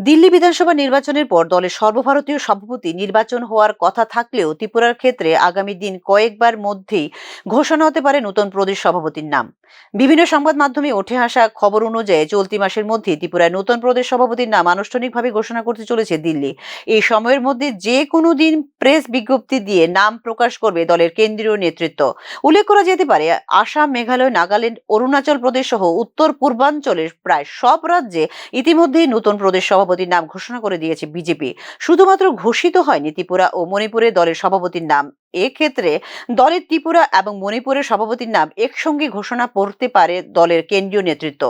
দিল্লি বিধানসভা নির্বাচনের পর দলের সর্বভারতীয় সভাপতি নির্বাচন হওয়ার কথা থাকলেও ত্রিপুরার ক্ষেত্রে আগামী দিন কয়েকবার মধ্যেই ঘোষণা হতে পারে নতুন প্রদেশ সভাপতির নাম। বিভিন্ন সংবাদ মাধ্যমে উঠে আসা খবর অনুযায়ী চলতি মাসের মধ্যে ত্রিপুরায় নতুন প্রদেশ সভাপতির নাম আনুষ্ঠানিকভাবে ঘোষণা করতে চলেছে দিল্লি। এই সময়ের মধ্যে যে কোনো দিন প্রেস বিজ্ঞপ্তি দিয়ে নাম প্রকাশ করবে দলের কেন্দ্রীয় নেতৃত্ব। উল্লেখ করা যেতে পারে, আসাম, মেঘালয়, নাগাল্যান্ড, অরুণাচল প্রদেশ সহ উত্তর পূর্বাঞ্চলের প্রায় সব রাজ্যে ইতিমধ্যেই নতুন প্রদেশ সভাপতির নাম ঘোষণা করে দিয়েছে বিজেপি। শুধুমাত্র ঘোষিত হয়নি ত্রিপুরা ও মণিপুরে দলের সভাপতির নাম। এক্ষেত্রে দলের ত্রিপুরা এবং মণিপুরের সভাপতির নাম একসঙ্গে ঘোষণা করতে পারে দলের কেন্দ্রীয় নেতৃত্ব।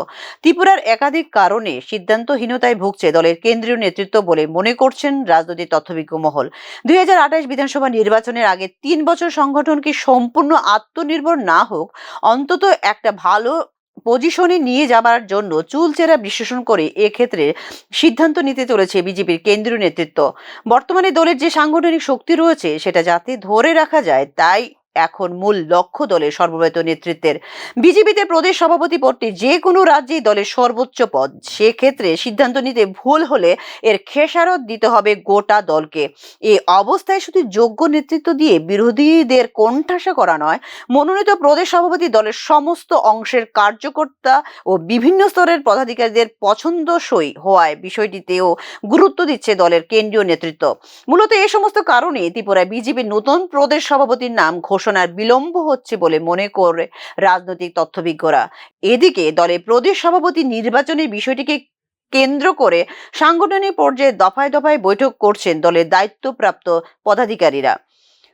ত্রিপুরার একাধিক কারণে সিদ্ধান্তহীনতায় ভুগছে দলের কেন্দ্রীয় নেতৃত্ব বলে মনে করছেন রাজনৈতিক তথ্যবিজ্ঞ মহল। দুই বিধানসভা নির্বাচনের আগে তিন বছর সংগঠনকে সম্পূর্ণ আত্মনির্ভর না হোক, অন্তত একটা ভালো পজিশনে নিয়ে যাবার জন্য চুলচেরা বিশ্লেষণ করে এক্ষেত্রে সিদ্ধান্ত নিতে চলেছে বিজেপির কেন্দ্রীয় নেতৃত্ব। বর্তমানে দলের যে সাংগঠনিক শক্তি রয়েছে সেটা যাতে ধরে রাখা যায়, তাই এখন মূল লক্ষ্য দলের সর্বব্যাত নেতৃত্বের। বিজেপিতে প্রদেশ সভাপতি পদটি যে কোনো রাজ্যেই দলের সর্বোচ্চ পদ। সেক্ষেত্রে সিদ্ধান্ত নিতে ভুল হলে এর খেসারত দিতে হবে গোটা দলকে। এই অবস্থায় শুধু যোগ্য নেতৃত্ব দিয়ে বিরোধীদের কোণঠাসা করা নয়, মনোনীত প্রদেশ সভাপতি দলের সমস্ত অংশের কার্যকর্তা ও বিভিন্ন স্তরের পদাধিকারীদের পছন্দসই হওয়ায় বিষয়টিতেও গুরুত্ব দিচ্ছে দলের কেন্দ্রীয় নেতৃত্ব। মূলত এ সমস্ত কারণে ত্রিপুরায় বিজেপির নতুন প্রদেশ সভাপতির নাম ঘোষণার বিলম্ব হচ্ছে বলে মনে করে রাজনৈতিক তথ্যবিজ্ঞরা এদিকে দলের প্রদেশ সভাপতি নির্বাচনের বিষয়টিকে কেন্দ্র করে সাংগঠনিক পর্যায়ে দফায় দফায় বৈঠক করছেন দলের দায়িত্বপ্রাপ্ত পদাধিকারীরা।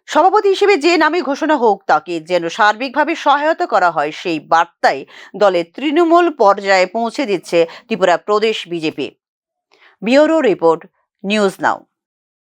সভাপতি হিসেবে যে নামে ঘোষণা হোক তাকে যেন সার্বিকভাবে সহায়তা করা হয় সেই বার্তাই দলের তৃণমূল পর্যায়ে পৌঁছে দিচ্ছে ত্রিপুরা প্রদেশ BJP. Bureau report, news now.